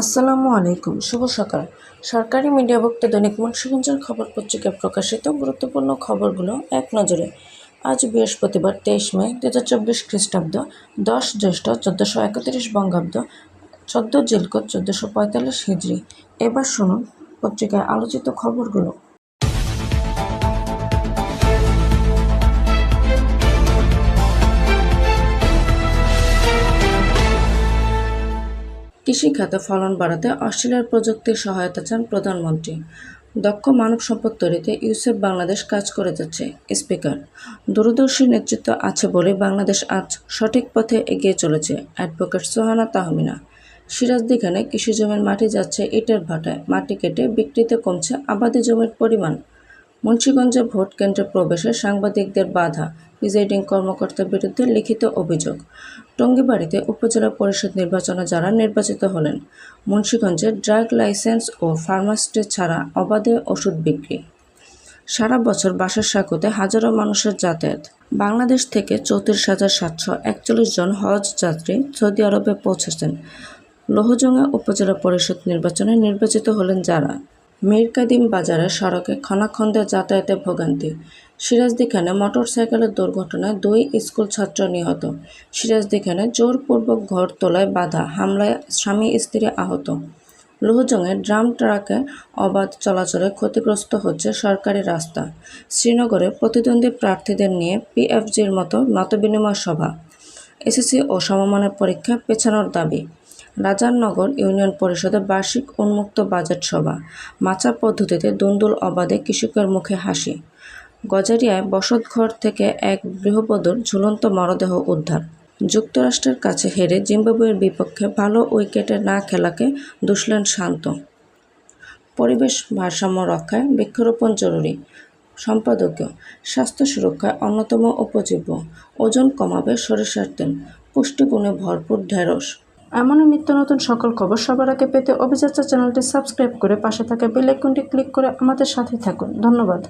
আসসালামু আলাইকুম, শুভ সকাল। সরকারি মিডিয়া বক্তা দৈনিক মুন্সিগঞ্জের খবর পত্রিকায় প্রকাশিত গুরুত্বপূর্ণ খবরগুলো এক নজরে। আজ বৃহস্পতিবার তেইশ মে দু হাজার চব্বিশ খ্রিস্টাব্দ, দশ জ্যৈষ্ঠ, চোদ্দোশো একত্রিশ বঙ্গাব্দ, চোদ্দ জিলকত চোদ্দোশো পঁয়তাল্লিশ হিজড়ি। এবার শুনুন পত্রিকায় আলোচিত খবরগুলো। কৃষি খাতে ফলন বাড়াতে অস্ট্রেলিয়ার প্রযুক্তির সহায়তা চান প্রধানমন্ত্রী। দক্ষ মানব সম্পদ তৈরিতে ইউসেফ বাংলাদেশ কাজ করে যাচ্ছে। স্পিকার, দূরদর্শী নেতৃত্ব আছে বলে বাংলাদেশ আজ সঠিক পথে এগিয়ে চলেছে। অ্যাডভোকেট সোহানা তাহমিনা সিরাজদিখানে কৃষি জমির মাটি যাচ্ছে ইটের ভাটায়। মাটি কেটে বিক্রিতে কমছে আবাদি জমির পরিমাণ। মুন্সিগঞ্জে ভোট কেন্দ্রে প্রবেশে সাংবাদিকদের বাধা, প্রিজাইডিং কর্মকর্তার বিরুদ্ধে লিখিত অভিযোগ। টঙ্গিবাড়িতে উপজেলা পরিষদ নির্বাচনে যারা নির্বাচিত হলেন মুন্সিগঞ্জে ড্রাগ লাইসেন্স ও ফার্মাসিস্ট ছাড়া অবাধে ওষুধ বিক্রি। সারা বছর বাসার সাকুতে হাজারো মানুষের যাতায়াত। বাংলাদেশ থেকে চৌত্রিশ হাজার সাতশো একচল্লিশ জন হজ যাত্রী সৌদি আরবে পৌঁছেছেন। লোহজঙ্গা উপজেলা পরিষদ নির্বাচনে নির্বাচিত হলেন যারা। মীরকাদিম বাজারে সড়কে খনাখন্দে যাতায়াতে ভোগান্তি। সিরাজদিখানে মোটরসাইকেলের দুর্ঘটনায় দুই স্কুল ছাত্র নিহত। সিরাজদিখানে জোরপূর্বক ঘর তোলায় বাধা, হামলায় স্বামী, স্ত্রী আহত। লোহজংয়ে ড্রাম ট্রাকে অবাধ চলাচলে ক্ষতিগ্রস্ত হচ্ছে সরকারি রাস্তা। শ্রীনগরে প্রতিদ্বন্দ্বী প্রার্থীদের নিয়ে পিএফজির মতো মতবিনিময় সভা। এসএসসি ও সমমানের পরীক্ষা পেছানোর দাবি। রাজারনগর ইউনিয়ন পরিষদের বার্ষিক উন্মুক্ত বাজেট সভা। মাচা পদ্ধতিতে দুন্দুল অবাধে কৃষকের মুখে হাসি। গজারিয়ায় বসতঘর থেকে এক গৃহবধূর ঝুলন্ত মরদেহ উদ্ধার। যুক্তরাষ্ট্রের কাছে হেরে জিম্বাবুয়ের বিপক্ষে ভালো উইকেটে না খেলাকে দুষলেন শান্ত। পরিবেশ ভারসাম্য রক্ষায় বৃক্ষরোপণ জরুরি। সম্পাদকীয়, স্বাস্থ্য সুরক্ষায় অন্যতম উপজীব্য। ওজন কমাবে সরিষার তেল। পুষ্টিগুণে ভরপুর ঢেঁড়স। এমনই নিত্য নতুন সকল খবর সবার আগে পেতে অভিযাত্রা চ্যানেলটি সাবস্ক্রাইব করে পাশে থাকা বেল আইকনটি ক্লিক করে আমাদের সাথে থাকুন। ধন্যবাদ।